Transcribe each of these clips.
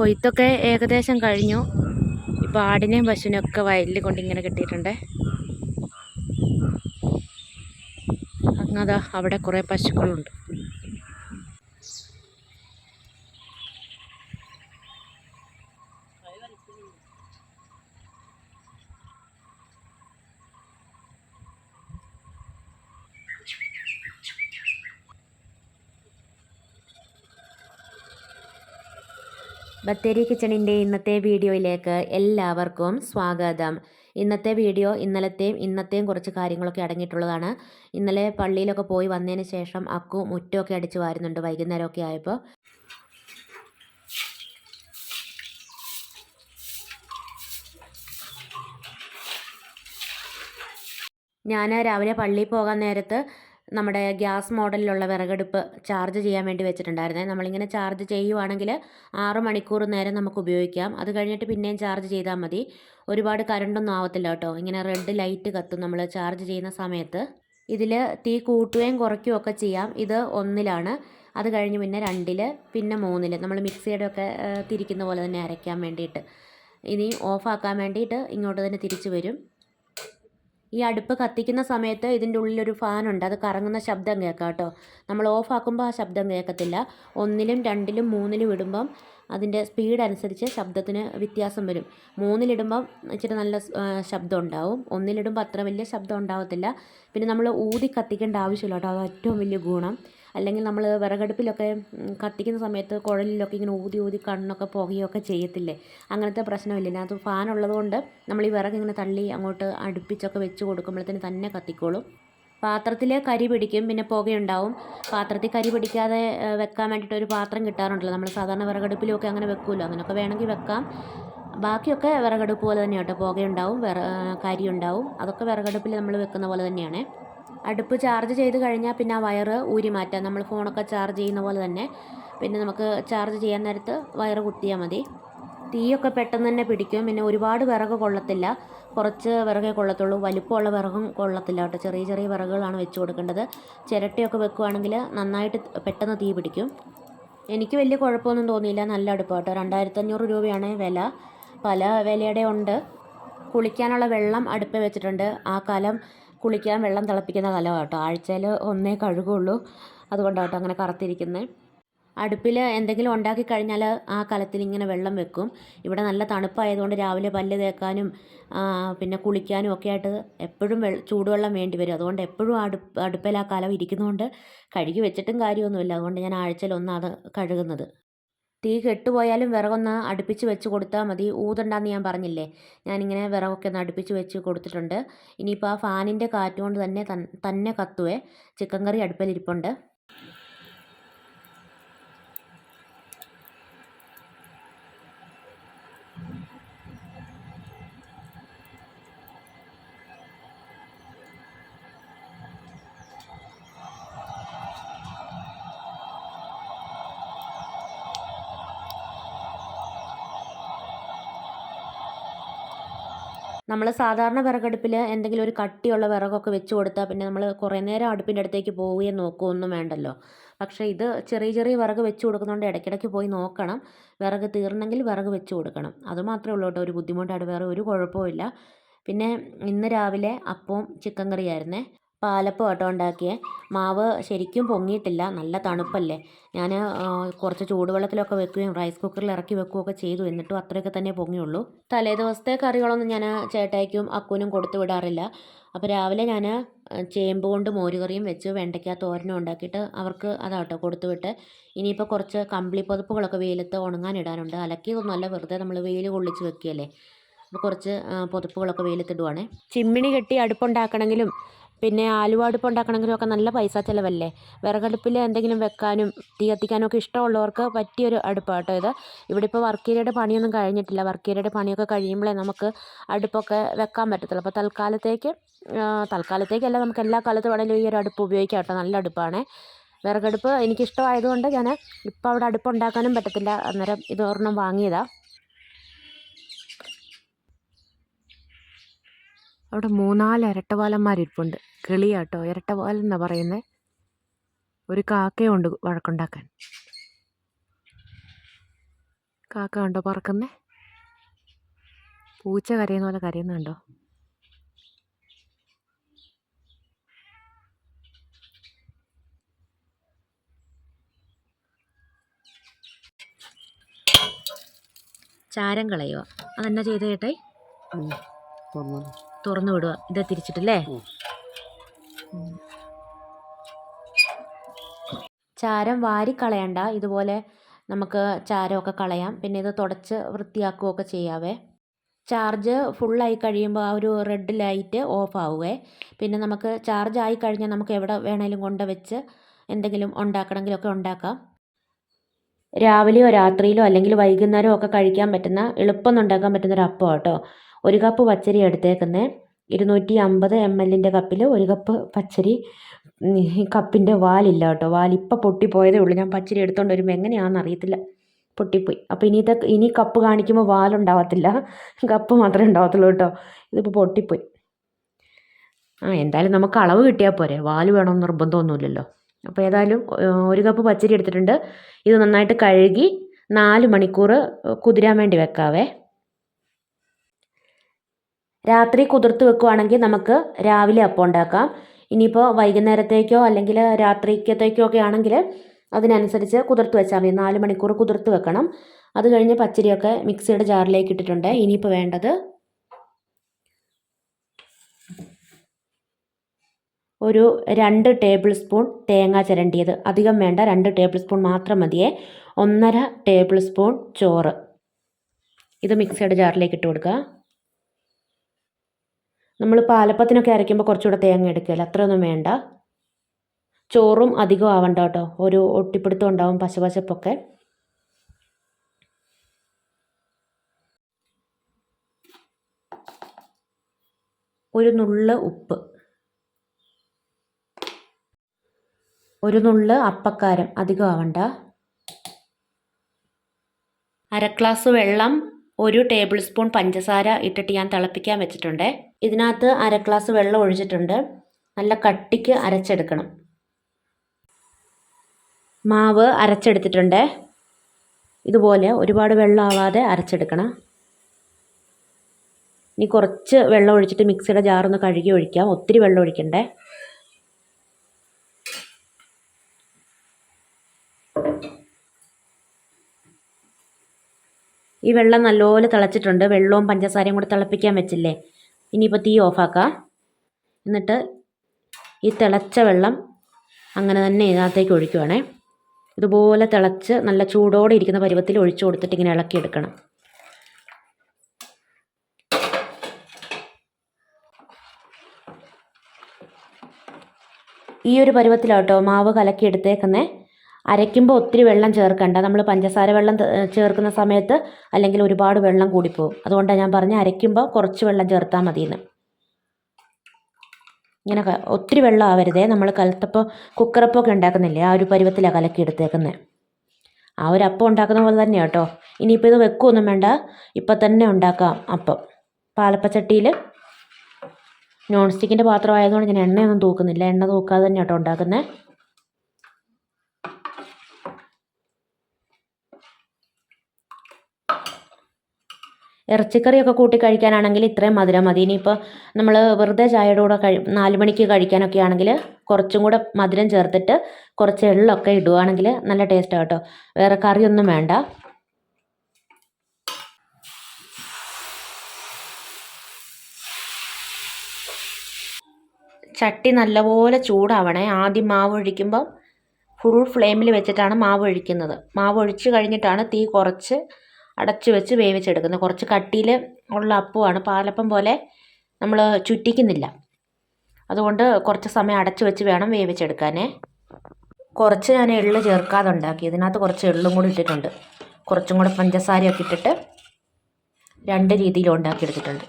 കൊയ്ത്തൊക്കെ ഏകദേശം കഴിഞ്ഞു. ഇപ്പോൾ ആടിനെയും പശുവിനെയും ഒക്കെ വയലിൽ കൊണ്ട് ഇങ്ങനെ കിട്ടിയിട്ടുണ്ട് അങ്ങതാ അവിടെ കുറേ പശുക്കളുണ്ട്. ബത്തേരി കിച്ചണിന്റെ ഇന്നത്തെ വീഡിയോയിലേക്ക് എല്ലാവർക്കും സ്വാഗതം. ഇന്നത്തെ വീഡിയോ ഇന്നലത്തെയും ഇന്നത്തെയും കുറച്ച് കാര്യങ്ങളൊക്കെ അടങ്ങിയിട്ടുള്ളതാണ്. ഇന്നലെ പള്ളിയിലൊക്കെ പോയി വന്നതിന് ശേഷം അക്കു മുറ്റമൊക്കെ അടിച്ച് വാരുന്നുണ്ട് വൈകുന്നേരമൊക്കെ ആയപ്പോൾ. ഞാൻ രാവിലെ പള്ളിയിൽ പോകാൻ നേരത്ത് നമ്മുടെ ഗ്യാസ് മോഡലിലുള്ള വിറകടുപ്പ് ചാർജ് ചെയ്യാൻ വേണ്ടി വെച്ചിട്ടുണ്ടായിരുന്നേ. നമ്മളിങ്ങനെ ചാർജ് ചെയ്യുവാണെങ്കിൽ ആറ് മണിക്കൂർ നേരം നമുക്ക് ഉപയോഗിക്കാം. അത് കഴിഞ്ഞിട്ട് പിന്നെയും ചാർജ് ചെയ്താൽ മതി. ഒരുപാട് കറണ്ടൊന്നും ആവത്തില്ല കേട്ടോ. ഇങ്ങനെ റെഡ് ലൈറ്റ് കത്തും നമ്മൾ ചാർജ് ചെയ്യുന്ന സമയത്ത്. ഇതിൽ തീ കൂട്ടുകയും കുറയ്ക്കുകയും ഒക്കെ ചെയ്യാം. ഇത് ഒന്നിലാണ്. അത് കഴിഞ്ഞ് പിന്നെ രണ്ടിൽ പിന്നെ മൂന്നിൽ നമ്മൾ മിക്സിയുടെ ഒക്കെ തിരിക്കുന്ന പോലെ തന്നെ അരയ്ക്കാൻ വേണ്ടിയിട്ട്. ഇനി ഓഫാക്കാൻ വേണ്ടിയിട്ട് ഇങ്ങോട്ട് തന്നെ തിരിച്ചു വരും. ഈ അടുപ്പ് കത്തിക്കുന്ന സമയത്ത് ഇതിന്റെ ഉള്ളിലൊരു ഫാനുണ്ട് അത് കറങ്ങുന്ന ശബ്ദം കേൾക്കാം കേട്ടോ. നമ്മൾ ഓഫ് ആക്കുമ്പോൾ ആ ശബ്ദം കേൾക്കത്തില്ല. ഒന്നിലും രണ്ടിലും മൂന്നിലും ഇടുമ്പം അതിന്റെ സ്പീഡ് അനുസരിച്ച് ശബ്ദത്തിന് വ്യത്യാസം വരും. മൂന്നിലിടുമ്പം ഇച്ചിരി നല്ല ശബ്ദം ഉണ്ടാവും. ഒന്നിലിടുമ്പോൾ അത്ര വലിയ ശബ്ദം ഉണ്ടാവത്തില്ല. പിന്നെ നമ്മൾ ഊതി കത്തിക്കേണ്ട ആവശ്യമില്ല കേട്ടോ. അത് ഏറ്റവും വലിയ ഗുണം. അല്ലെങ്കിൽ നമ്മൾ വിറകടുപ്പിലൊക്കെ കത്തിക്കുന്ന സമയത്ത് കുഴലിലൊക്കെ ഇങ്ങനെ ഊതി ഊതി കണ്ണൊക്കെ പുകയൊക്കെ ചെയ്യത്തില്ലേ? അങ്ങനത്തെ പ്രശ്നമില്ല. ഇതിനകത്ത് ഫാൻ ഉള്ളതുകൊണ്ട് നമ്മൾ ഈ വിറക് ഇങ്ങനെ തള്ളി അങ്ങോട്ട് അടുപ്പിച്ചൊക്കെ വെച്ച് കൊടുക്കുമ്പോഴത്തേന് തന്നെ കത്തിക്കോളും. പാത്രത്തിൽ കരി പിടിക്കും പിന്നെ പുകയുണ്ടാവും. പാത്രത്തിൽ കരി പിടിക്കാതെ വെക്കാൻ വേണ്ടിയിട്ട് ഒരു പാത്രം കിട്ടാറുണ്ടല്ലോ. നമ്മൾ സാധാരണ വിറകടുപ്പിലുമൊക്കെ അങ്ങനെ വെക്കുമല്ലോ. അങ്ങനെയൊക്കെ വേണമെങ്കിൽ വെക്കാം. ബാക്കിയൊക്കെ വിറകടുപ്പ് പോലെ തന്നെ കേട്ടോ പുകയുണ്ടാവും വിറ കരിയുണ്ടാവും അതൊക്കെ വിറകടുപ്പിൽ നമ്മൾ വെക്കുന്ന പോലെ തന്നെയാണ്. അടുപ്പ് ചാർജ് ചെയ്ത് കഴിഞ്ഞാൽ പിന്നെ ആ വയറ് ഊരി മാറ്റാം നമ്മൾ ഫോണൊക്കെ ചാർജ് ചെയ്യുന്ന പോലെ തന്നെ. പിന്നെ നമുക്ക് ചാർജ് ചെയ്യാൻ നേരത്ത് വയറ് കുത്തിയാൽ മതി. തീയൊക്കെ പെട്ടെന്ന് തന്നെ പിടിക്കും. പിന്നെ ഒരുപാട് വിറക് കൊള്ളത്തില്ല. കുറച്ച് വിറകേ കൊള്ളത്തുള്ളൂ. വലിപ്പമുള്ള വിറകും കൊള്ളത്തില്ല കേട്ടോ. ചെറിയ ചെറിയ വിറകുകളാണ് വെച്ച് കൊടുക്കേണ്ടത്. ചിരട്ടയൊക്കെ വെക്കുവാണെങ്കിൽ നന്നായിട്ട് പെട്ടെന്ന് തീ പിടിക്കും. എനിക്ക് വലിയ കുഴപ്പമൊന്നും തോന്നിയില്ല. നല്ല അടുപ്പാട്ടോ രണ്ടായിരത്തഞ്ഞൂറ് രൂപയാണ് വില. പല വിലയുടെ ഉണ്ട്. കുളിക്കാനുള്ള വെള്ളം അടുപ്പ് വെച്ചിട്ടുണ്ട്. ആ കലം കുളിക്കാൻ വെള്ളം തിളപ്പിക്കുന്ന കലമാണ് കേട്ടോ. ആഴ്ചയിൽ ഒന്നേ കഴുകുള്ളൂ. അതുകൊണ്ടാണ് കേട്ടോ അങ്ങനെ കറുത്തിരിക്കുന്നത് അടുപ്പിൽ എന്തെങ്കിലും ഉണ്ടാക്കി കഴിഞ്ഞാൽ ആ കലത്തിൽ ഇങ്ങനെ വെള്ളം വെക്കും. ഇവിടെ നല്ല തണുപ്പായതുകൊണ്ട് രാവിലെ പല്ല് തേക്കാനും പിന്നെ കുളിക്കാനും ഒക്കെ ആയിട്ട് എപ്പോഴും ചൂടുവെള്ളം വേണ്ടി വരും. അതുകൊണ്ട് എപ്പോഴും അടുപ്പ് അടുപ്പിൽ ആ കലം ഇരിക്കുന്നതുകൊണ്ട് കഴുകി വെച്ചിട്ടും കാര്യമൊന്നുമില്ല. അതുകൊണ്ട് ഞാൻ ആഴ്ചയിൽ ഒന്നാണ് കഴുകുന്നത്. തീ കെട്ടുപോയാലും വിറകൊന്ന് അടുപ്പിച്ച് വെച്ച് കൊടുത്താൽ മതി. ഊതണ്ടാന്ന് ഞാൻ പറഞ്ഞില്ലേ? ഞാനിങ്ങനെ വിറകൊക്കെ ഒന്ന് അടുപ്പിച്ച് വെച്ച് കൊടുത്തിട്ടുണ്ട്. ഇനിയിപ്പോൾ ആ ഫാനിന്റെ കാറ്റ് കൊണ്ട് തന്നെ തന്നെ കത്തുവേ. ചിക്കൻ കറി അടുപ്പിലിരിപ്പുണ്ട്. നമ്മൾ സാധാരണ വിറകടുപ്പിൽ എന്തെങ്കിലും ഒരു കട്ടിയുള്ള വിറകൊക്കെ വെച്ച് കൊടുത്താൽ പിന്നെ നമ്മൾ കുറേ നേരം അടുപ്പിന്റെ അടുത്തേക്ക് പോവുകയും നോക്കുകയൊന്നും വേണ്ടല്ലോ. പക്ഷേ ഇത് ചെറിയ ചെറിയ വിറക് വെച്ച് കൊടുക്കുന്നതുകൊണ്ട് ഇടയ്ക്കിടയ്ക്ക് പോയി നോക്കണം. വിറക് തീർന്നെങ്കിൽ വിറക് വെച്ച് കൊടുക്കണം. അതുമാത്രമേ ഉള്ളൂ കേട്ടോ. ഒരു ബുദ്ധിമുട്ടായിട്ട് വേറെ ഒരു കുഴപ്പമില്ല പിന്നെ ഇന്ന് രാവിലെ അപ്പവും ചിക്കൻ കറിയായിരുന്നേ. പാലപ്പം കേട്ടോ ഉണ്ടാക്കിയേ. മാവ് ശരിക്കും പൊങ്ങിയിട്ടില്ല. നല്ല തണുപ്പല്ലേ. ഞാൻ കുറച്ച് ചൂടുവെള്ളത്തിലൊക്കെ വെക്കുകയും റൈസ് കുക്കറിൽ ഇറക്കി വെക്കുകയൊക്കെ ചെയ്തു. എന്നിട്ടും അത്രയൊക്കെ തന്നെ പൊങ്ങിയുള്ളൂ. തലേ ദിവസത്തെ കറികളൊന്നും ഞാൻ ചേട്ടായിക്കും അക്കുനും കൊടുത്തു വിടാറില്ല. അപ്പോൾ രാവിലെ ഞാൻ ചേമ്പ് കൊണ്ട് മോരുകറിയും വെച്ച് വെണ്ടയ്ക്ക തോരനും ഉണ്ടാക്കിയിട്ട് അവർക്ക് അതാട്ടോ കൊടുത്തു വിട്ട്. ഇനിയിപ്പോൾ കുറച്ച് കമ്പിളി പൊതുപ്പുകളൊക്കെ വെയിലത്ത് ഉണങ്ങാനിടാനുണ്ട് അലക്കിയതൊന്നുമല്ല വെറുതെ നമ്മൾ വെയിൽ കൊള്ളിച്ച് വെക്കുകയല്ലേ. അപ്പോൾ കുറച്ച് പൊതുപ്പുകളൊക്കെ വെയിലത്തിടുവാണേ. ചിമ്മിണി കെട്ടി അടുപ്പുണ്ടാക്കണമെങ്കിലും പിന്നെ ആലുവ അടുപ്പ് ഉണ്ടാക്കണമെങ്കിലും ഒക്കെ നല്ല പൈസ ചിലവല്ലേ? വിറകടുപ്പിൽ എന്തെങ്കിലും വെക്കാനും തീ കത്തിക്കാനും ഒക്കെ ഇഷ്ടമുള്ളവർക്ക് പറ്റിയൊരു അടുപ്പാണ് കേട്ടോ ഇത്. ഇവിടെ ഇപ്പോൾ വർക്കേരിയയുടെ പണിയൊന്നും കഴിഞ്ഞിട്ടില്ല. വർക്കേരിയയുടെ പണിയൊക്കെ കഴിയുമ്പോഴേ നമുക്ക് അടുപ്പൊക്കെ വെക്കാൻ പറ്റത്തുള്ളൂ. അപ്പോൾ തൽക്കാലത്തേക്ക് തൽക്കാലത്തേക്കല്ല നമുക്ക് എല്ലാ കാലത്ത് വേണമെങ്കിലും ഈ ഒരു അടുപ്പ് ഉപയോഗിക്കാം കേട്ടോ. നല്ല അടുപ്പാണ്. വിറകടുപ്പ് എനിക്കിഷ്ടമായതുകൊണ്ട് ഞാൻ ഇപ്പോൾ അവിടെ അടുപ്പ് ഉണ്ടാക്കാനും പറ്റത്തില്ല. അന്നേരം ഇത് വാങ്ങിയതാണ് അവിടെ മൂന്നാൽ ഇരട്ടവാലന്മാരിരിപ്പുണ്ട്. കിളിയാട്ടോ ഇരട്ടവാലം എന്നാ പറയുന്നത് ഒരു കാക്കയുണ്ട് വഴക്കുണ്ടാക്കാൻ. കാക്ക കണ്ടോ പറക്കുന്നേ? പൂച്ച കരയുന്ന പോലെ കരയുന്നുണ്ടോ? ചാരം കളയുക അതെന്നാ ചെയ്ത ചേട്ടായി തുറന്നു വിടുക ഇതാ തിരിച്ചിട്ടല്ലേ. ചാരം വാരി കളയണ്ട. ഇതുപോലെ നമുക്ക് ചാരമൊക്കെ കളയാം. പിന്നെ ഇത് തുടച്ച് വൃത്തിയാക്കുകയൊക്കെ ചെയ്യാവേ. ചാർജ് ഫുള്ളായി കഴിയുമ്പോൾ ആ ഒരു റെഡ് ലൈറ്റ് ഓഫ് ആവുകയെ പിന്നെ നമുക്ക് ചാർജ് ആയി കഴിഞ്ഞാൽ നമുക്ക് എവിടെ വേണേലും കൊണ്ട് വെച്ച് എന്തെങ്കിലും ഉണ്ടാക്കണമെങ്കിലൊക്കെ ഉണ്ടാക്കാം. രാവിലെയോ രാത്രിയിലോ അല്ലെങ്കിൽ വൈകുന്നേരമോ ഒക്കെ കഴിക്കാൻ പറ്റുന്ന എളുപ്പം ഉണ്ടാക്കാൻ പറ്റുന്ന ഒരു അപ്പം കേട്ടോ. ഒരു കപ്പ് പച്ചരി എടുത്തേക്കുന്നത് ഇരുന്നൂറ്റി അമ്പത് എം എല്ലിന്റെ കപ്പിൽ ഒരു കപ്പ് പച്ചരി. കപ്പിന്റെ വാലില്ല കേട്ടോ. വാലിപ്പോൾ പൊട്ടിപ്പോയതേ ഉള്ളൂ. ഞാൻ പച്ചരി എടുത്തുകൊണ്ട് വരുമ്പോൾ എങ്ങനെയാണെന്ന് അറിയത്തില്ല. പൊട്ടിപ്പോയി. അപ്പോൾ ഇനി ഇത് ഇനി കപ്പ് കാണിക്കുമ്പോൾ വാലുണ്ടാവത്തില്ല. കപ്പ് മാത്രമേ ഉണ്ടാവത്തുള്ളൂ കേട്ടോ. ഇതിപ്പോൾ പൊട്ടിപ്പോയി. ആ എന്തായാലും നമുക്ക് അളവ് കിട്ടിയാൽ പോരെ. വാൽ വേണമെന്ന് നിർബന്ധമൊന്നുമില്ലല്ലോ. അപ്പോൾ ഏതായാലും ഒരു കപ്പ് പച്ചരി എടുത്തിട്ടുണ്ട്. ഇത് നന്നായിട്ട് കഴുകി നാല് മണിക്കൂർ കുതിരാൻ വേണ്ടി വെക്കാവേ. രാത്രി കുതിർത്ത് വെക്കുവാണെങ്കിൽ നമുക്ക് രാവിലെ അപ്പം ഉണ്ടാക്കാം. ഇനിയിപ്പോൾ വൈകുന്നേരത്തേക്കോ അല്ലെങ്കിൽ രാത്രിക്കത്തേക്കോ ഒക്കെ ആണെങ്കിൽ അതിനനുസരിച്ച് കുതിർത്ത് വെച്ചാൽ മതി. നാല് മണിക്കൂർ കുതിർത്ത് വെക്കണം. അത് കഴിഞ്ഞ് പച്ചരിയൊക്കെ മിക്സിയുടെ ജാറിലേക്ക് ഇട്ടിട്ടുണ്ട്. ഇനിയിപ്പോൾ വേണ്ടത് ഒരു രണ്ട് ടേബിൾ സ്പൂൺ തേങ്ങ ചിരണ്ടിയത്. അധികം വേണ്ട രണ്ട് ടേബിൾ സ്പൂൺ മാത്രം മതിയേ. ഒന്നര ടേബിൾ സ്പൂൺ ചോറ്. ഇത് മിക്സിയുടെ ജാറിലേക്ക് ഇട്ട് കൊടുക്കുക. നമ്മൾ പാലപ്പത്തിനൊക്കെ അരയ്ക്കുമ്പോൾ കുറച്ചുകൂടെ തേങ്ങ എടുക്കുകയില്ല? അത്രയൊന്നും വേണ്ട. ചോറും അധികം ആവണ്ട കേട്ടോ. ഒരു ഒട്ടിപ്പിടുത്തം ഉണ്ടാവും പശപശപ്പൊക്കെ. ഒരു നുള്ള് ഉപ്പ്. ഒരു നുള്ള് അപ്പക്കാരം അധികം ആവണ്ട. അര ഗ്ലാസ് വെള്ളം ഒരു ടേബിൾ സ്പൂൺ പഞ്ചസാര ഇട്ടിട്ട് ഞാൻ തിളപ്പിക്കാൻ വെച്ചിട്ടുണ്ട്. ഇതിനകത്ത് അര ഗ്ലാസ് വെള്ളം ഒഴിച്ചിട്ടുണ്ട്. നല്ല കട്ടിക്ക് അരച്ചെടുക്കണം. മാവ് അരച്ചെടുത്തിട്ടുണ്ട്. ഇതുപോലെ ഒരുപാട് വെള്ളം ആവാതെ അരച്ചെടുക്കണം. ഇനി കുറച്ച് വെള്ളം ഒഴിച്ചിട്ട് മിക്സിയുടെ ജാറൊന്ന് കഴുകി ഒഴിക്കാം. ഒത്തിരി വെള്ളം ഒഴിക്കണ്ടേ? ഈ വെള്ളം നല്ലപോലെ തിളച്ചിട്ടുണ്ട്. വെള്ളവും പഞ്ചസാരയും കൂടെ തിളപ്പിക്കാൻ വെച്ചില്ലേ? ഇനിയിപ്പോൾ തീ ഓഫാക്കാം. എന്നിട്ട് ഈ തിളച്ച വെള്ളം അങ്ങനെ തന്നെ ഇതിനകത്തേക്ക് ഒഴിക്കുവാണേ. ഇതുപോലെ തിളച്ച് നല്ല ചൂടോടെ ഇരിക്കുന്ന പരുവത്തിൽ ഒഴിച്ചു കൊടുത്തിട്ട് ഇങ്ങനെ ഇളക്കിയെടുക്കണം ഈ ഒരു പരുവത്തിലാട്ടോ മാവ് കലക്കി എടുത്തേക്കുന്നേ അരയ്ക്കുമ്പോൾ ഒത്തിരി വെള്ളം ചേർക്കണ്ട. നമ്മൾ പഞ്ചസാര വെള്ളം ചേർക്കുന്ന സമയത്ത് അല്ലെങ്കിൽ ഒരുപാട് വെള്ളം കൂടിപ്പോകും അതുകൊണ്ടാണ് ഞാൻ പറഞ്ഞത് അരയ്ക്കുമ്പോൾ കുറച്ച് വെള്ളം ചേർത്താൽ മതിയെന്ന് ഇങ്ങനെ ഒത്തിരി വെള്ളം ആവരുതേ. നമ്മൾ കലത്തപ്പോൾ കുക്കറപ്പമൊക്കെ ഉണ്ടാക്കുന്നില്ലേ? ആ ഒരു പരുവത്തിലാണ് കലക്കി എടുത്തേക്കുന്നത് ആ ഒരു അപ്പം ഉണ്ടാക്കുന്ന പോലെ തന്നെയാണ് കേട്ടോ ഇനിയിപ്പോൾ ഇത് വെക്കുകയൊന്നും വേണ്ട. ഇപ്പം തന്നെ ഉണ്ടാക്കാം അപ്പം. പാലപ്പച്ചട്ടിയിൽ നോൺ സ്റ്റിക്കിന്റെ പാത്രമായതുകൊണ്ട് ഞാൻ എണ്ണയൊന്നും തൂക്കുന്നില്ല. എണ്ണ തൂക്കാതെ തന്നെ കേട്ടോ ഉണ്ടാക്കുന്നത് ഇറച്ചിക്കറിയൊക്കെ കൂട്ടി കഴിക്കാനാണെങ്കിൽ ഇത്രയും മധുരം മതി. ഇനിയിപ്പോൾ നമ്മൾ വെറുതെ ചായയുടെ കൂടെ കഴി നാല് മണിക്ക് കഴിക്കാനൊക്കെ ആണെങ്കിൽ കുറച്ചും കൂടെ മധുരം ചേർത്തിട്ട് കുറച്ച് എള്ളൊക്കെ ഇടുവാണെങ്കിൽ നല്ല ടേസ്റ്റാണ് കേട്ടോ. വേറെ കറിയൊന്നും വേണ്ട. ചട്ടി നല്ലപോലെ ചൂടാവണേ. ആദ്യം മാവ് ഒഴിക്കുമ്പം ഫുൾ ഫ്ലെയിമിൽ വെച്ചിട്ടാണ് മാവ് ഒഴിക്കുന്നത്. മാവ് ഒഴിച്ച് കഴിഞ്ഞിട്ടാണ് തീ കുറച്ച് അടച്ചു വെച്ച് വേവിച്ചെടുക്കുന്നത് കുറച്ച് കട്ടിയിൽ ഉള്ള അപ്പമാണ് പാലപ്പം പോലെ നമ്മൾ ചുറ്റിക്കുന്നില്ല. അതുകൊണ്ട് കുറച്ച് സമയം അടച്ചു വെച്ച് വേണം വേവിച്ചെടുക്കാനേ. കുറച്ച് ഞാൻ എള്ള് ചേർക്കാതെ ഉണ്ടാക്കി ഇതിനകത്ത് കുറച്ച് എള്ളും കൂടി ഇട്ടിട്ടുണ്ട്. കുറച്ചും കൂടെ പഞ്ചസാരയൊക്കെ ഇട്ടിട്ട് രണ്ട് രീതിയിൽ ഉണ്ടാക്കിയെടുത്തിട്ടുണ്ട്.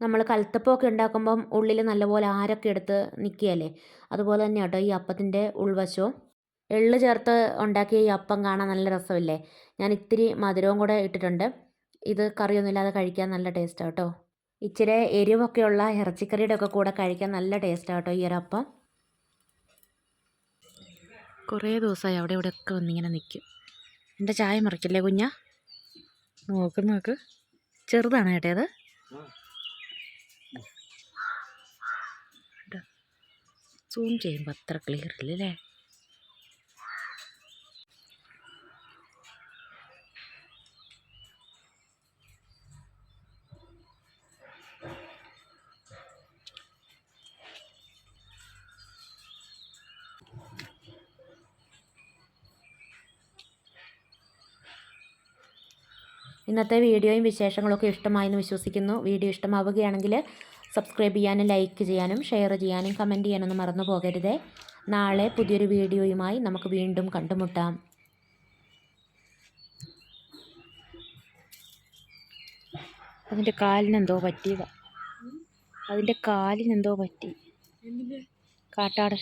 നമ്മൾ കലത്തപ്പമൊക്കെ ഉണ്ടാക്കുമ്പം ഉള്ളിൽ നല്ലപോലെ ആരൊക്കെ എടുത്ത് നിൽക്കുകയല്ലേ അതുപോലെ തന്നെ കേട്ടോ ഈ അപ്പത്തിന്റെ ഉൾവശവും. എള്ള് ചേർത്ത് ഉണ്ടാക്കിയ ഈ അപ്പം കാണാൻ നല്ല രസമില്ലേ? ഞാൻ ഇത്തിരി മധുരവും കൂടെ ഇട്ടിട്ടുണ്ട്. ഇത് കറിയൊന്നും ഇല്ലാതെ കഴിക്കാൻ നല്ല ടേസ്റ്റാണ് കേട്ടോ. ഇച്ചിരി എരിവൊക്കെയുള്ള ഇറച്ചിക്കറിയുടെ ഒക്കെ കൂടെ കഴിക്കാൻ നല്ല ടേസ്റ്റാണ് കേട്ടോ ഈ ഒരു അപ്പം കുറേ ദിവസമായി അവിടെ ഇവിടെയൊക്കെ വന്നിങ്ങനെ നിൽക്കും. എന്റെ ചായ മറിക്കില്ലേ കുഞ്ഞ? നോക്ക് നോക്ക്. ചെറുതാണ് കേട്ടോ സൂം ചെയ്യുമ്പോൾ അത്ര ക്ലിയർ ഇല്ല അല്ലേ? ഇന്നത്തെ വീഡിയോയും വിശേഷങ്ങളൊക്കെ ഇഷ്ടമായെന്ന് വിശ്വസിക്കുന്നു. വീഡിയോ ഇഷ്ടമാവുകയാണെങ്കിൽ സബ്സ്ക്രൈബ് ചെയ്യാനും ലൈക്ക് ചെയ്യാനും ഷെയർ ചെയ്യാനും കമന്റ് ചെയ്യാനൊന്നും മറന്നു പോകരുതേ. നാളെ പുതിയൊരു വീഡിയോയുമായി നമുക്ക് വീണ്ടും കണ്ടുമുട്ടാം. അതിന്റെ കാലിനെന്തോ പറ്റിയതാ അതിന്റെ കാലിനെന്തോ പറ്റി. കാട്ടാട്